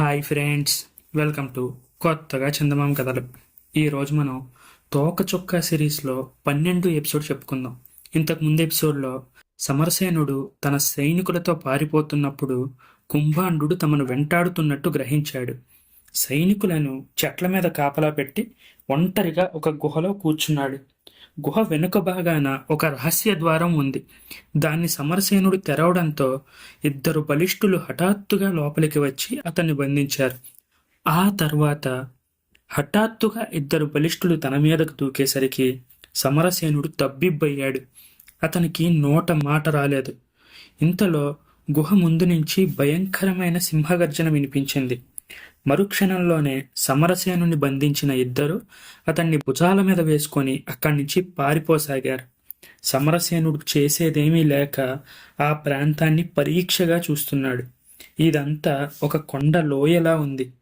Hi friends welcome to కొత్తగా చందమామ కథలు. ఈరోజు మనం తోకచుక్క సిరీస్లో పన్నెండు ఎపిసోడ్ చెప్పుకుందాం. ఇంతకు ముందు ఎపిసోడ్లో సమరసేనుడు తన సైనికులతో పారిపోతున్నప్పుడు కుంభాండు తమను వెంటాడుతున్నట్టు గ్రహించాడు. సైనికులను చెట్ల మీద కాపలా పెట్టి ఒంటరిగా ఒక గుహలో కూర్చున్నాడు. గుహ వెనుక భాగాన ఒక రహస్య ద్వారం ఉంది. దాన్ని సమరసేనుడు తెరవడంతో ఇద్దరు బలిష్ఠులు హఠాత్తుగా లోపలికి వచ్చి అతన్ని బంధించారు. ఆ తర్వాత హఠాత్తుగా ఇద్దరు బలిష్ఠులు తన మీదకు దూకేసరికి సమరసేనుడు తబ్బిబ్బయ్యాడు. అతనికి నోట మాట రాలేదు. ఇంతలో గుహ ముందు నుంచి భయంకరమైన సింహగర్జన వినిపించింది. మరుక్షణంలోనే సమరసేనుని బంధించిన ఇద్దరు అతన్ని భుజాల మీద వేసుకొని అక్కడి నుంచి పారిపోసాగారు. సమరసేనుడు చేసేదేమీ లేక ఆ ప్రాంతాన్ని పరీక్షగా చూస్తున్నాడు. ఇదంతా ఒక కొండ లోయలా ఉంది.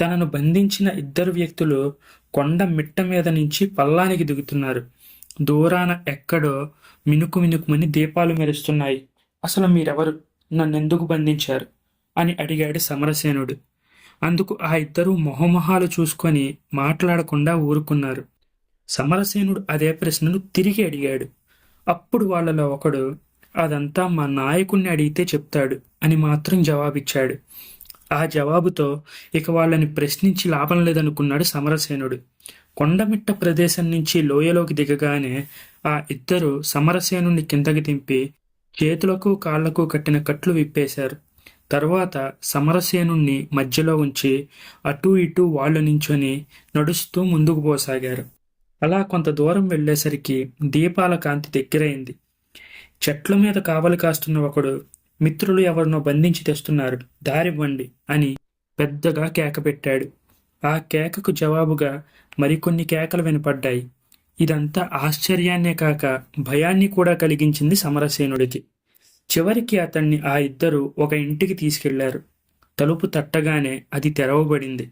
తనను బంధించిన ఇద్దరు వ్యక్తులు కొండ మిట్ట మీద నుంచి పల్లానికి దిగుతున్నారు. దూరాన ఎక్కడో మినుకు మినుకుమని దీపాలు మెరుస్తున్నాయి. అసలు మీరెవరు? నన్నెందుకు బంధించారు? అని అడిగాడు సమరసేనుడు. అందుకు ఆ ఇద్దరు మొహమొహాలు చూసుకొని మాట్లాడకుండా ఊరుకున్నారు. సమరసేనుడు అదే ప్రశ్నను తిరిగి అడిగాడు. అప్పుడు వాళ్ళలో ఒకడు అదంతా మా నాయకుణ్ణి అడిగితే చెప్తాడు అని మాత్రం జవాబిచ్చాడు. ఆ జవాబుతో ఇక వాళ్ళని ప్రశ్నించి లాభం లేదనుకున్నాడు సమరసేనుడు. కొండమిట్ట ప్రదేశం నుంచి లోయలోకి దిగగానే ఆ ఇద్దరు సమరసేనుని కిందకి దింపి చేతులకు కాళ్ళకు కట్టిన కట్లు విప్పేశారు. తర్వాత సమరసేనుణ్ణి మధ్యలో ఉంచి అటూ ఇటూ వాళ్ళు నించొని నడుస్తూ ముందుకు పోసాగారు. అలా కొంత దూరం వెళ్ళేసరికి దీపాల కాంతి దగ్గరైంది. చెట్ల మీద కావలి కాస్తున్న ఒకడు మిత్రులు ఎవరినో బంధించి తెస్తున్నారు దారివ్వండి అని పెద్దగా కేక పెట్టాడు ఆ కేకకు జవాబుగా మరికొన్ని కేకలు వినపడ్డాయి. ఇదంతా ఆశ్చర్యాన్నే కాక భయాన్ని కూడా కలిగించింది సమరసేనుడికి. చివరికి అతన్ని ఆ ఇద్దరు ఒక ఇంటికి తీసుకెళ్ళారు. తలుపు తట్టగానే అది తెరవబడింది.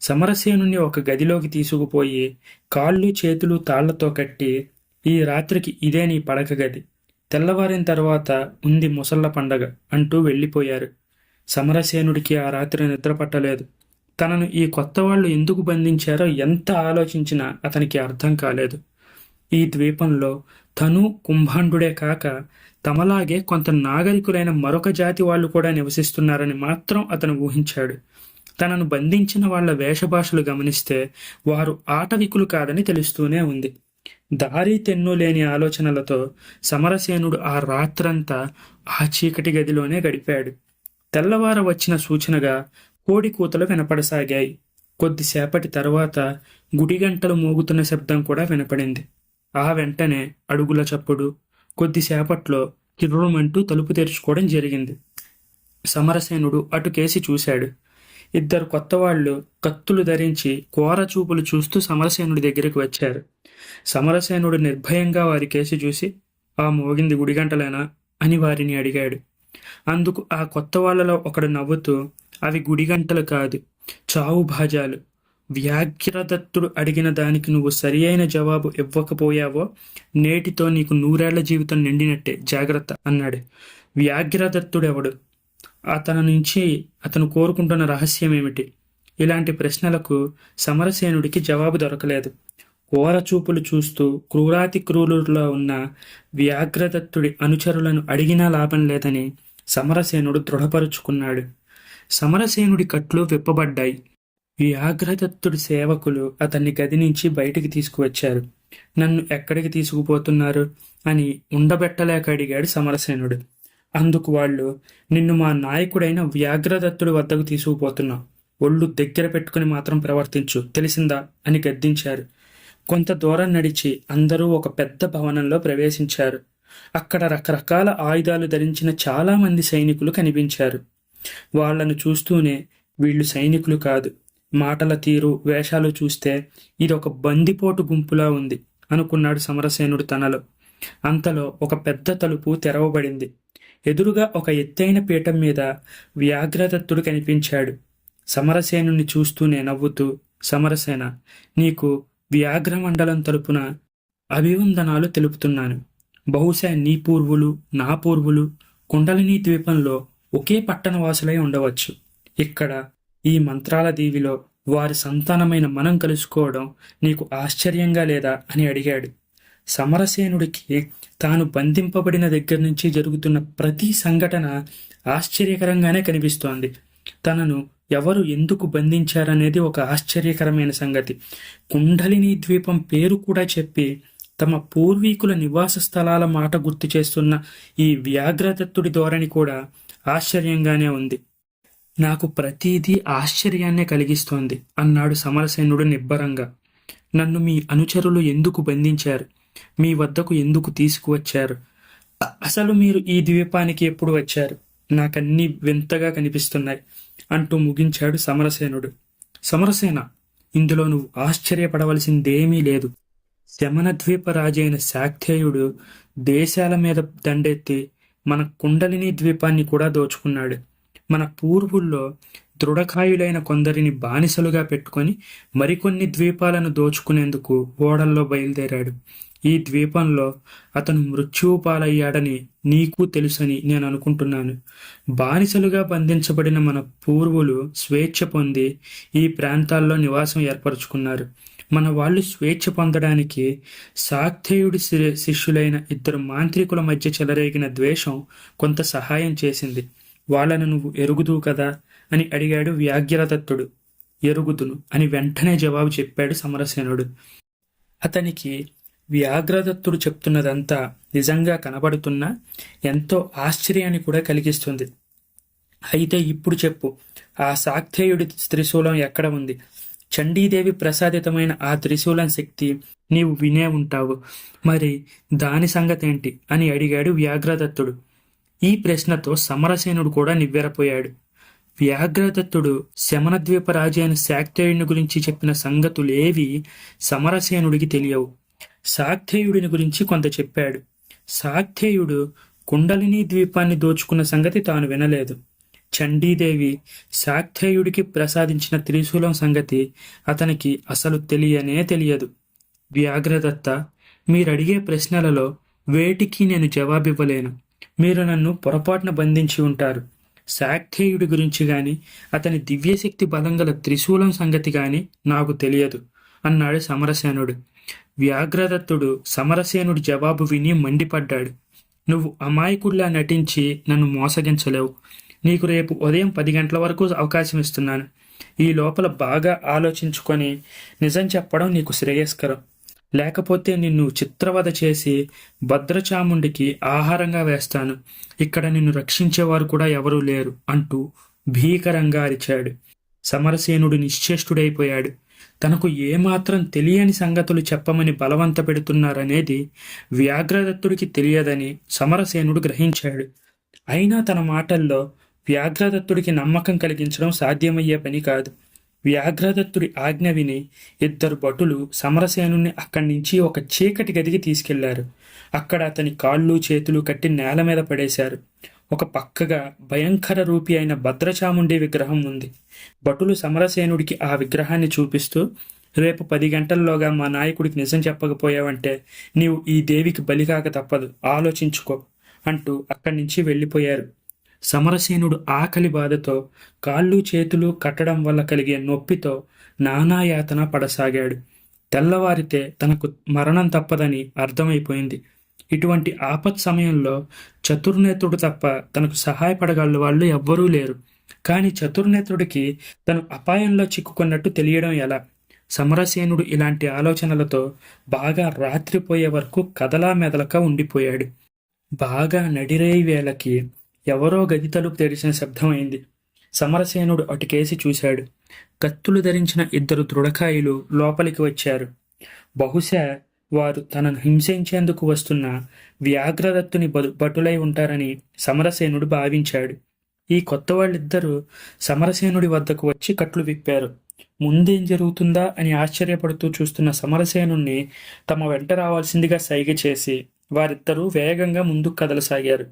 సమరసేనుని ఒక గదిలోకి తీసుకుపోయి కాళ్ళు చేతులు తాళ్ళతో కట్టి ఈ రాత్రికి ఇదే నీ పడక గది. తెల్లవారిన తర్వాత ఉంది ముసళ్ళ పండగ అంటూ వెళ్ళిపోయారు. సమరసేనుడికి ఆ రాత్రి నిద్ర పట్టలేదు. తనను ఈ కొత్త వాళ్ళు ఎందుకు బంధించారో ఎంత ఆలోచించినా అతనికి అర్థం కాలేదు. ఈ ద్వీపంలో తను కుంభాండుడే కాక తమలాగే కొంత నాగరికులైన మరొక జాతి వాళ్ళు కూడా నివసిస్తున్నారని మాత్రం అతను ఊహించాడు. తనను బంధించిన వాళ్ళ వేషభాషలు గమనిస్తే వారు ఆటవికులు కాదని తెలుస్తూనే ఉంది. దారి తెన్ను లేని ఆలోచనలతో సమరసేనుడు ఆ రాత్రంతా ఆ చీకటి గదిలోనే గడిపాడు. తెల్లవార వచ్చిన సూచనగా కోడి కూతలు వినపడసాగాయి. కొద్దిసేపటి తర్వాత గుడిగంటలు మోగుతున్న శబ్దం కూడా వినపడింది. ఆ వెంటనే అడుగుల చప్పుడు కొద్దిసేపట్లో కిర్రుమంటూ తలుపు తెరుచుకోవడం జరిగింది. సమరసేనుడు అటు కేసి చూశాడు. ఇద్దరు కొత్తవాళ్ళు కత్తులు ధరించి కోర చూపులు చూస్తూ సమరసేనుడి దగ్గరికి వచ్చారు. సమరసేనుడు నిర్భయంగా వారి కేసి చూసి ఆ మోగింది గుడిగంటలేనా? అని వారిని అడిగాడు. అందుకు ఆ కొత్త వాళ్ళలో ఒకడు నవ్వుతూ అవి గుడిగంటలు కాదు చావు భాజాలు. వ్యాఘ్రదత్తుడు అడిగిన దానికి నువ్వు సరి అయిన జవాబు ఇవ్వకపోయావో నేటితో నీకు నూరేళ్ళ జీవితం నిండినట్టే జాగ్రత్త అన్నాడు. వ్యాఘ్రదత్తుడెవడు? అతని నుంచి అతను కోరుకుంటున్న రహస్యం ఏమిటి? ఇలాంటి ప్రశ్నలకు సమరసేనుడికి జవాబు దొరకలేదు. ఓరచూపులు చూపులు చూస్తూ క్రూరాతి క్రూరులో ఉన్న వ్యాఘ్రదత్తుడి అనుచరులను అడిగినా లాభం లేదని సమరసేనుడు దృఢపరుచుకున్నాడు. సమరసేనుడి కట్లు విప్పబడ్డాయి. వ్యాఘ్రదత్తుడి సేవకులు అతన్ని గది నుంచి బయటికి తీసుకువచ్చారు. నన్ను ఎక్కడికి తీసుకుపోతున్నారు? అని ఉండబెట్టలేక అడిగాడు సమరసేనుడు. అందుకు వాళ్ళు నిన్ను మా నాయకుడైన వ్యాఘ్రదత్తుడి వద్దకు తీసుకుపోతున్నాం. ఒళ్ళు దగ్గర పెట్టుకుని మాత్రం ప్రవర్తించు. తెలిసిందా? అని గద్దించారు. కొంత దూరం నడిచి అందరూ ఒక పెద్ద భవనంలో ప్రవేశించారు. అక్కడ రకరకాల ఆయుధాలు ధరించిన చాలామంది సైనికులు కనిపించారు. వాళ్ళను చూస్తూనే వీళ్ళు సైనికులు కాదు మాటల తీరు వేషాలు చూస్తే ఇది ఒక బందిపోటు గుంపులా ఉంది అనుకున్నాడు సమరసేనుడు తనలో. అంతలో ఒక పెద్ద తలుపు తెరవబడింది. ఎదురుగా ఒక ఎత్తైన పీఠం మీద వ్యాఘ్రదత్తుడు కనిపించాడు. సమరసేనుని చూస్తూనే నవ్వుతూ సమరసేన నీకు వ్యాఘ్రమండలం తలుపున అభివందనాలు తెలుపుతున్నాను. బహుశా నీ పూర్వులు నా పూర్వులు కుండలిని ద్వీపంలో ఒకే పట్టణవాసులై ఉండవచ్చు. ఇక్కడ ఈ మంత్రాల దీవిలో వారి సంతానమైన మనం కలుసుకోవడం నీకు ఆశ్చర్యంగా లేదా అని అడిగాడు. సమరసేనుడికి తాను బంధింపబడిన దగ్గర నుంచి జరుగుతున్న ప్రతి సంఘటన ఆశ్చర్యకరంగానే కనిపిస్తోంది. తనను ఎవరు ఎందుకు బంధించారనేది ఒక ఆశ్చర్యకరమైన సంగతి. కుండలిని ద్వీపం పేరు కూడా చెప్పి తమ పూర్వీకుల నివాస స్థలాల మాట గుర్తు చేస్తున్న ఈ వ్యాఘ్రదత్తుడి ధోరణి కూడా ఆశ్చర్యంగానే ఉంది. నాకు ప్రతీదీ ఆశ్చర్యాన్నే కలిగిస్తోంది అన్నాడు సమరసేనుడు నిబ్బరంగా. నన్ను మీ అనుచరులు ఎందుకు బంధించారు? మీ వద్దకు ఎందుకు తీసుకువచ్చారు? అసలు మీరు ఈ ద్వీపానికి ఎప్పుడు వచ్చారు? నాకన్నీ వింతగా కనిపిస్తున్నాయి అంటూ ముగించాడు సమరసేనుడు. సమరసేన ఇందులో నువ్వు ఆశ్చర్యపడవలసిందేమీ లేదు. శమనద్వీప రాజైన శాక్తేయుడు దేశాల మీద దండెత్తి మన కుండలిని ద్వీపాన్ని కూడా దోచుకున్నాడు. మన పూర్వుల్లో దృఢకాయులైన కొందరిని బానిసలుగా పెట్టుకొని మరికొన్ని ద్వీపాలను దోచుకునేందుకు ఓడల్లో బయలుదేరాడు. ఈ ద్వీపంలో అతను మృత్యువు పాలయ్యాడని నీకు తెలుసని నేను అనుకుంటున్నాను. బానిసలుగా బంధించబడిన మన పూర్వులు స్వేచ్ఛ పొంది ఈ ప్రాంతాల్లో నివాసం ఏర్పరచుకున్నారు. మన వాళ్ళు స్వేచ్ఛ పొందడానికి సాక్తేయుడి శి- శిష్యులైన ఇద్దరు మాంత్రికుల మధ్య చెలరేగిన ద్వేషం కొంత సహాయం చేసింది. వాళ్ళను నువ్వు ఎరుగుదు కదా? అని అడిగాడు వ్యాఘ్రదత్తుడు. ఎరుగుదును అని వెంటనే జవాబు చెప్పాడు సమరసేనుడు. అతనికి వ్యాఘ్రదత్తుడు చెప్తున్నదంతా నిజంగా కనబడుతున్నా ఎంతో ఆశ్చర్యాన్ని కూడా కలిగిస్తుంది. అయితే ఇప్పుడు చెప్పు ఆ సాక్తేయుడి త్రిశూలం ఎక్కడ ఉంది? చండీదేవి ప్రసాదితమైన ఆ త్రిశూలం శక్తి నీవు వినే ఉంటావు. మరి దాని సంగతేంటి? అని అడిగాడు వ్యాఘ్రదత్తుడు. ఈ ప్రశ్నతో సమరసేనుడు కూడా నివ్వెరపోయాడు. వ్యాఘ్రదత్తుడు శమనద్వీప రాజైన శాక్తేయుని గురించి చెప్పిన సంగతులేవి సమరసేనుడికి తెలియవు. శాక్తేయుడిని గురించి కొంత చెప్పాడు. శాక్తేయుడు కుండలిని ద్వీపాన్ని దోచుకున్న సంగతి తాను వినలేదు. చండీదేవి శాక్తేయుడికి ప్రసాదించిన త్రిశూలం సంగతి అతనికి అసలు తెలియనే తెలియదు. వ్యాఘ్రదత్త మీరడిగే ప్రశ్నలలో వేటికి నేను జవాబివ్వలేను. మీరు నన్ను పొరపాటున బంధించి ఉంటారు. శాక్తేయుడి గురించి గాని అతని దివ్యశక్తి బలం గల త్రిశూలం సంగతి గాని నాకు తెలియదు అన్నాడు సమరసేనుడు. వ్యాఘ్రదత్తుడు సమరసేనుడి జవాబు విని మండిపడ్డాడు. నువ్వు అమాయకుడిలా నటించి నన్ను మోసగించలేవు. నీకు రేపు ఉదయం పది గంటల వరకు అవకాశం ఇస్తున్నాను. ఈ లోపల బాగా ఆలోచించుకొని నిజం చెప్పడం నీకు శ్రేయస్కరం. లేకపోతే నిన్ను చిత్రవద చేసి భద్రచాముండికి ఆహారంగా వేస్తాను. ఇక్కడ నిన్ను రక్షించేవారు కూడా ఎవరూ లేరు అంటూ భీకరంగా అరిచాడు. సమరసేనుడు నిశ్చేష్టుడైపోయాడు. తనకు ఏమాత్రం తెలియని సంగతులు చెప్పమని బలవంత పెడుతున్నారనేది వ్యాఘ్రదత్తుడికి తెలియదని సమరసేనుడు గ్రహించాడు. అయినా తన మాటల్లో వ్యాఘ్రదత్తుడికి నమ్మకం కలిగించడం సాధ్యమయ్యే పని కాదు. వ్యాఘ్రదత్తుడి ఆజ్ఞ విని ఇద్దరు భటులు సమరసేనుణ్ణి అక్కడి నుంచి ఒక చీకటి గదికి తీసుకెళ్ళారు. అక్కడ అతని కాళ్ళు చేతులు కట్టి నేల మీద పడేశారు. ఒక పక్కగా భయంకర రూపి అయిన భద్రచాముండి విగ్రహం ఉంది. భటులు సమరసేనుడికి ఆ విగ్రహాన్ని చూపిస్తూ రేపు పది గంటల్లోగా మా నాయకుడికి నిజం చెప్పకపోయావంటే నీవు ఈ దేవికి బలికాక తప్పదు ఆలోచించుకో అంటూ అక్కడి నుంచి వెళ్ళిపోయారు. సమరసేనుడు ఆకలి బాధతో కాళ్ళు చేతులు కట్టడం వల్ల కలిగే నొప్పితో నానాయాతన పడసాగాడు. తెల్లవారితే తనకు మరణం తప్పదని అర్థమైపోయింది. ఇటువంటి ఆపత్ సమయంలో చతుర్నేత్రుడు తప్ప తనకు సహాయపడగల వాళ్ళు ఎవ్వరూ లేరు. కానీ చతుర్నేత్రుడికి తను అపాయంలో చిక్కుకున్నట్టు తెలియడం ఎలా? సమరసేనుడు ఇలాంటి ఆలోచనలతో బాగా రాత్రిపోయే వరకు కదలా మెదలక ఉండిపోయాడు. బాగా నడిరేయి వేళకి ఎవరో గది తలుపు తెరిచిన శబ్దమైంది సమరసేనుడు అటుకేసి చూశాడు. కత్తులు ధరించిన ఇద్దరు దృఢకాయులు లోపలికి వచ్చారు. బహుశా వారు తనను హింసించేందుకు వస్తున్న వ్యాఘ్రదత్తుని బదు భటులై ఉంటారని సమరసేనుడు భావించాడు. ఈ కొత్త వాళ్ళిద్దరూ సమరసేనుడి వద్దకు వచ్చి కట్లు విప్పారు. ముందేం జరుగుతుందా అని ఆశ్చర్యపడుతూ చూస్తున్న సమరసేనుణ్ణి తమ వెంట రావాల్సిందిగా సైగ చేసి వారిద్దరూ వేగంగా ముందుకు కదలసాగారు.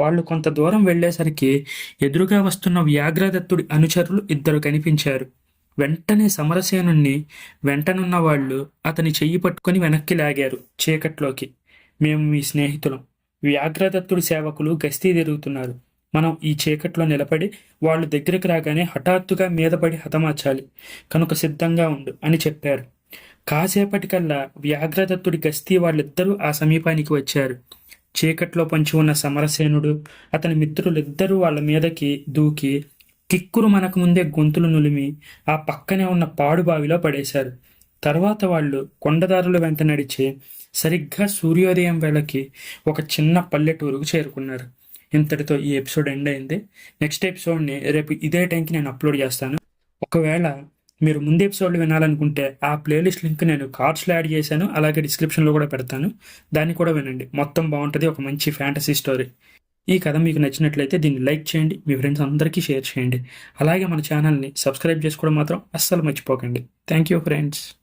వాళ్ళు కొంత దూరం వెళ్ళేసరికి ఎదురుగా వస్తున్న వ్యాఘ్రదత్తుడి అనుచరులు ఇద్దరు కనిపించారు. వెంటనే సమరసేనుణ్ణి వెంటనున్న వాళ్ళు అతని చెయ్యి పట్టుకొని వెనక్కి లాగారు చీకట్లోకి. మేము మీ స్నేహితులం. వ్యాఘ్రదత్తుడి సేవకులు గస్తీ తిరుగుతున్నారు. మనం ఈ చీకట్లో నిలబడి వాళ్ళు దగ్గరికి రాగానే హఠాత్తుగా మీదపడి హతమార్చాలి. కనుక సిద్ధంగా ఉండు అని చెప్పారు. కాసేపటికల్లా వ్యాఘ్రదత్తుడి గస్తీ వాళ్ళిద్దరూ ఆ సమీపానికి వచ్చారు. చీకట్లో పొంచి ఉన్న సమరసేనుడు అతని మిత్రులిద్దరూ వాళ్ళ మీదకి దూకి కిక్కురు మనకు ముందే గొంతులు నులిమి ఆ పక్కనే ఉన్న పాడుబావిలో పడేశారు. తర్వాత వాళ్ళు కొండదారుల వెంట నడిచి సరిగ్గా సూర్యోదయం వేళకి ఒక చిన్న పల్లెటూరుకు చేరుకున్నారు. ఇంతటితో ఈ ఎపిసోడ్ ఎండ్ అయింది. నెక్స్ట్ ఎపిసోడ్ని రేపు ఇదే టైంకి నేను అప్లోడ్ చేస్తాను. ఒకవేళ మీరు ముందు ఎపిసోడ్లు వినాలనుకుంటే ఆ ప్లేలిస్ట్ లింక్ నేను కార్డ్స్లో యాడ్ చేశాను అలాగే డిస్క్రిప్షన్లో కూడా పెడతాను. దాన్ని కూడా వినండి. మొత్తం బాగుంటుంది ఒక మంచి ఫ్యాంటసీ స్టోరీ ఈ కథ మీకు నచ్చినట్లయితే దీన్ని లైక్ చేయండి మీ ఫ్రెండ్స్ అందరికీ షేర్ చేయండి. అలాగే మన ఛానల్ని సబ్స్క్రైబ్ చేసుకోవడం మాత్రం అస్సలు మర్చిపోకండి. Thank you friends